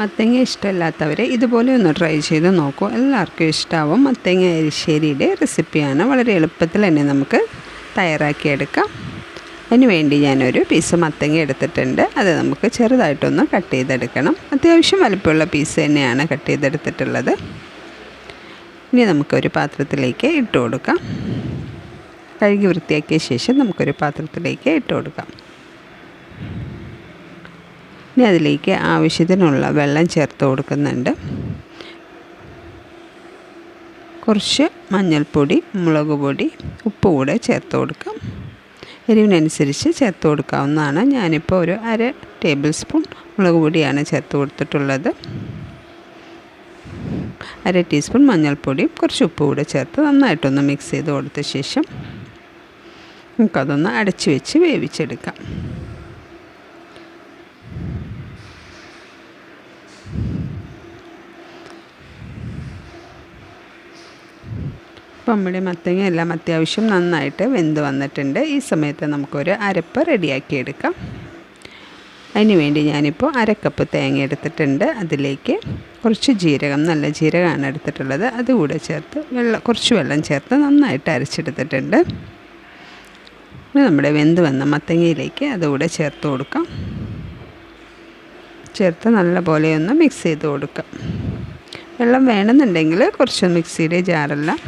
മത്തങ്ങ ഇഷ്ടമില്ലാത്തവർ ഇതുപോലെ ഒന്ന് ട്രൈ ചെയ്ത് നോക്കൂ. എല്ലാവർക്കും ഇഷ്ടമാവും മത്തങ്ങ എരിശ്ശേരിയുടെ റെസിപ്പിയാണ് വളരെ എളുപ്പത്തിൽ തന്നെ നമുക്ക് തയ്യാറാക്കിയെടുക്കാം. അതിന് വേണ്ടി ഞാനൊരു പീസ് മത്തങ്ങ എടുത്തിട്ടുണ്ട്. അത് നമുക്ക് ചെറുതായിട്ടൊന്ന് കട്ട് ചെയ്തെടുക്കണം. അത്യാവശ്യം വലുപ്പമുള്ള പീസ് തന്നെയാണ് കട്ട് ചെയ്തെടുത്തിട്ടുള്ളത്. ഇനി നമുക്കൊരു പാത്രത്തിലേക്ക് ഇട്ട് കൊടുക്കാം. കഴുകി വൃത്തിയാക്കിയ ശേഷം നമുക്കൊരു പാത്രത്തിലേക്ക് ഇട്ട് കൊടുക്കാം. ഇനി അതിലേക്ക് ആവശ്യത്തിനുള്ള വെള്ളം ചേർത്ത് കൊടുക്കുന്നുണ്ട്. കുറച്ച് മഞ്ഞൾപ്പൊടി മുളക് പൊടി ഉപ്പ് കൂടെ ചേർത്ത് കൊടുക്കാം. എരിവിനനുസരിച്ച് ചേർത്ത് കൊടുക്കാവുന്നതാണ്. ഞാനിപ്പോൾ ഒരു അര ടേബിൾ സ്പൂൺ മുളക് പൊടിയാണ് ചേർത്ത് കൊടുത്തിട്ടുള്ളത്. അര ടീസ്പൂൺ മഞ്ഞൾപ്പൊടിയും കുറച്ച് ഉപ്പ് കൂടെ ചേർത്ത് നന്നായിട്ടൊന്ന് മിക്സ് ചെയ്ത് കൊടുത്ത ശേഷം നമുക്കതൊന്ന് അടച്ചു വെച്ച് വേവിച്ചെടുക്കാം. അപ്പോൾ നമ്മുടെ മത്തങ്ങ എല്ലാം അത്യാവശ്യം നന്നായിട്ട് വെന്ത് വന്നിട്ടുണ്ട്. ഈ സമയത്ത് നമുക്കൊരു അരപ്പ് റെഡിയാക്കി എടുക്കാം. അതിന് വേണ്ടി ഞാനിപ്പോൾ അരക്കപ്പ് തേങ്ങ എടുത്തിട്ടുണ്ട്. അതിലേക്ക് കുറച്ച് ജീരകം നല്ല ജീരകമാണ് എടുത്തിട്ടുള്ളത്. അതുകൂടെ ചേർത്ത് വെള്ളം കുറച്ച് വെള്ളം ചേർത്ത് നന്നായിട്ട് അരച്ചെടുത്തിട്ടുണ്ട്. നമ്മുടെ വെന്ത് വന്ന മത്തങ്ങയിലേക്ക് അതുകൂടെ ചേർത്ത് കൊടുക്കാം. ചേർത്ത് നല്ലപോലെ ഒന്ന് മിക്സ് ചെയ്ത് കൊടുക്കാം. വെള്ളം വേണമെന്നുണ്ടെങ്കിൽ കുറച്ച് മിക്സിയുടെ ജാറെല്ലാം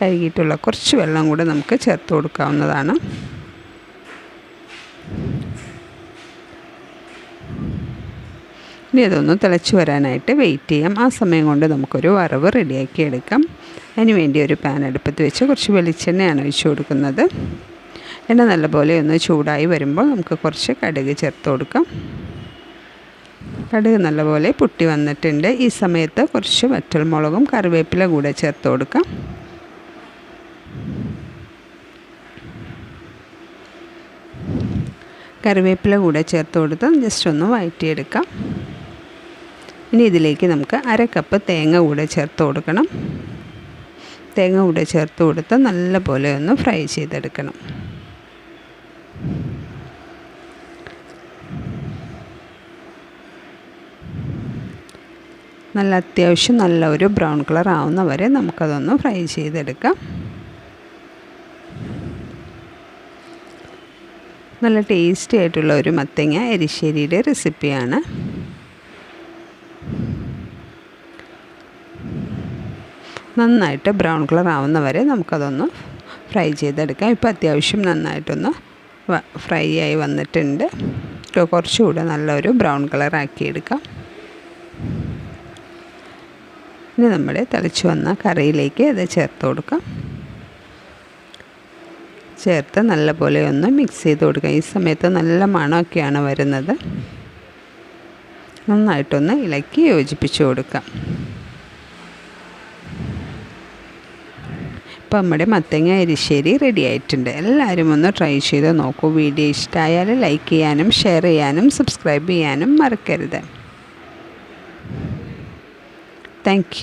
കഴുകിയിട്ടുള്ള കുറച്ച് വെള്ളം കൂടെ നമുക്ക് ചേർത്ത് കൊടുക്കാവുന്നതാണ്. ഇനി അതൊന്ന് തിളച്ച് വരാനായിട്ട് വെയിറ്റ് ചെയ്യാം. ആ സമയം കൊണ്ട് നമുക്കൊരു വറവ് റെഡിയാക്കി എടുക്കാം. അതിന് വേണ്ടി ഒരു പാൻ അടുപ്പത്ത് വെച്ച് കുറച്ച് വെളിച്ചെണ്ണയാണ് ഒഴിച്ചു കൊടുക്കുന്നത്. എണ്ണ നല്ലപോലെ ഒന്ന് ചൂടായി വരുമ്പോൾ നമുക്ക് കുറച്ച് കടുക് ചേർത്ത് കൊടുക്കാം. കടുക് നല്ലപോലെ പൊട്ടി വന്നിട്ടുണ്ട്. ഈ സമയത്ത് കുറച്ച് വറ്റൽമുളകും കറിവേപ്പില കൂടെ ചേർത്ത് കൊടുക്കാം. കറിവേപ്പില കൂടെ ചേർത്ത് കൊടുത്ത് ജസ്റ്റ് ഒന്ന് വഴറ്റിയെടുക്കാം. ഇനി ഇതിലേക്ക് നമുക്ക് അര കപ്പ് തേങ്ങ കൂടെ ചേർത്ത് കൊടുക്കണം. തേങ്ങ കൂടെ ചേർത്ത് കൊടുത്ത് നല്ലപോലെ ഒന്ന് ഫ്രൈ ചെയ്തെടുക്കണം. നല്ല അത്യാവശ്യം നല്ല ഒരു ബ്രൗൺ കളർ ആവുന്ന വരെ നമുക്കതൊന്ന് ഫ്രൈ ചെയ്തെടുക്കാം. നല്ല ടേസ്റ്റി ആയിട്ടുള്ള ഒരു മത്തങ്ങ എരിശ്ശേരിയുടെ റെസിപ്പിയാണ്. നന്നായിട്ട് ബ്രൗൺ കളർ ആവുന്ന വരെ നമുക്കതൊന്ന് ഫ്രൈ ചെയ്തെടുക്കാം. ഇപ്പോൾ അത്യാവശ്യം നന്നായിട്ടൊന്ന് ഫ്രൈ ആയി വന്നിട്ടുണ്ട്. കുറച്ചുകൂടെ നല്ലൊരു ബ്രൗൺ കളർ ആക്കിയെടുക്കാം. ഇനി നമ്മുടെ തിളച്ച് വന്ന കറിയിലേക്ക് അത് ചേർത്ത് കൊടുക്കാം. ചേർത്ത് നല്ലപോലെ ഒന്ന് മിക്സ് ചെയ്ത് കൊടുക്കുക. ഈ സമയത്ത് നല്ല മണമൊക്കെയാണ് വരുന്നത്. നന്നായിട്ടൊന്ന് ഇളക്കി യോജിപ്പിച്ച് കൊടുക്കാം ഇപ്പം നമ്മുടെ മത്തങ്ങ എരിശ്ശേരി റെഡി ആയിട്ടുണ്ട്. എല്ലാവരും ഒന്ന് ട്രൈ ചെയ്ത് നോക്കൂ. വീഡിയോ ഇഷ്ടമായാൽ ലൈക്ക് ചെയ്യാനും ഷെയർ ചെയ്യാനും സബ്സ്ക്രൈബ് ചെയ്യാനും മറക്കരുത്. താങ്ക്